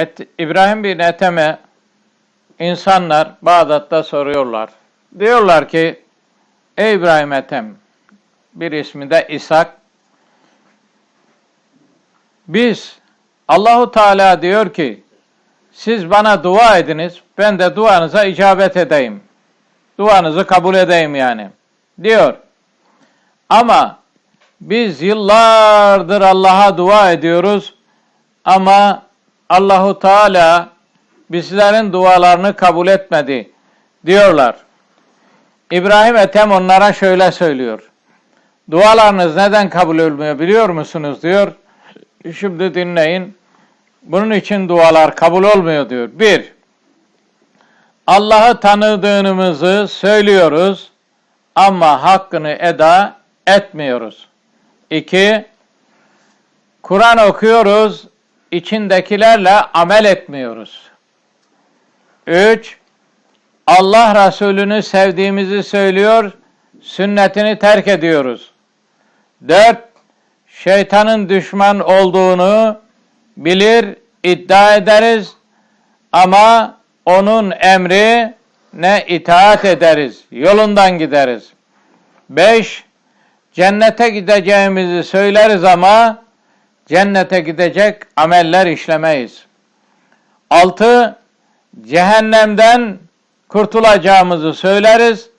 Et, İbrahim bin Ethem'e insanlar Bağdat'ta soruyorlar. Diyorlar ki, ey İbrahim Ethem, bir ismi de İshak, biz Allahu Teala diyor ki, siz bana dua ediniz, ben de duanıza icabet edeyim. Duanızı kabul edeyim yani. Diyor. Ama biz yıllardır Allah'a dua ediyoruz ama Allahu Teala bizlerin dualarını kabul etmedi diyorlar. İbrahim Ethem onlara şöyle söylüyor. Dualarınız neden kabul olmuyor biliyor musunuz diyor. Şimdi dinleyin. Bunun için dualar kabul olmuyor diyor. Bir, Allah'ı tanıdığımızı söylüyoruz ama hakkını eda etmiyoruz. İki, Kur'an okuyoruz, içindekilerle amel etmiyoruz. Üç, Allah Resulü'nü sevdiğimizi söylüyor, sünnetini terk ediyoruz. Dört, şeytanın düşman olduğunu bilir, iddia ederiz ama onun emri ne itaat ederiz, yolundan gideriz. Beş, cennete gideceğimizi söyleriz ama cennete gidecek ameller işlemeyiz. Altı, cehennemden kurtulacağımızı söyleriz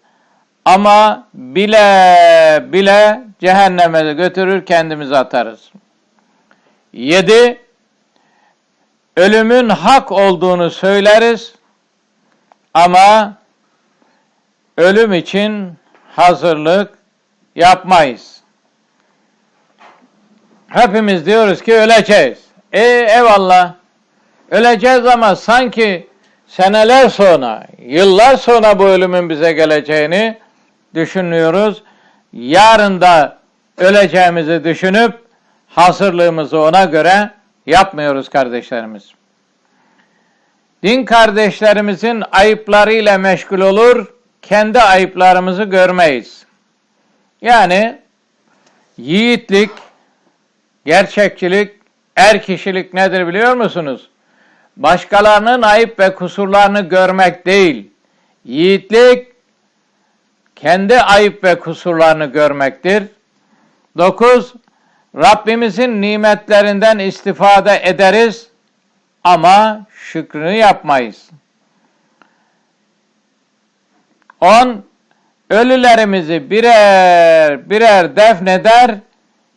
ama bile bile cehenneme götürür kendimizi atarız. Yedi, ölümün hak olduğunu söyleriz ama ölüm için hazırlık yapmayız. Hepimiz diyoruz ki öleceğiz. E eyvallah. Öleceğiz ama sanki seneler sonra, yıllar sonra bu ölümün bize geleceğini düşünüyoruz. Yarın da öleceğimizi düşünüp hazırlığımızı ona göre yapmıyoruz kardeşlerimiz. Din kardeşlerimizin ayıplarıyla meşgul olur, kendi ayıplarımızı görmeyiz. Yani yiğitlik, gerçekçilik, er kişilik nedir biliyor musunuz? Başkalarının ayıp ve kusurlarını görmek değil. Yiğitlik, kendi ayıp ve kusurlarını görmektir. 9. Rabbimizin nimetlerinden istifade ederiz ama şükrünü yapmayız. 10. Ölülerimizi birer birer defneder,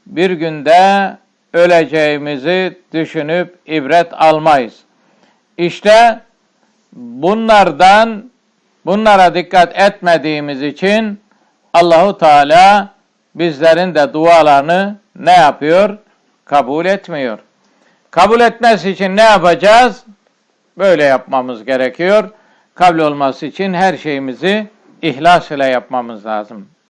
bir günde öleceğimizi düşünüp ibret almayız. İşte bunlardan bunlara dikkat etmediğimiz için Allahu Teala bizlerin de dualarını ne yapıyor? Kabul etmiyor. Kabul etmesi için ne yapacağız? Böyle yapmamız gerekiyor. Kabul olması için her şeyimizi ihlas ile yapmamız lazım.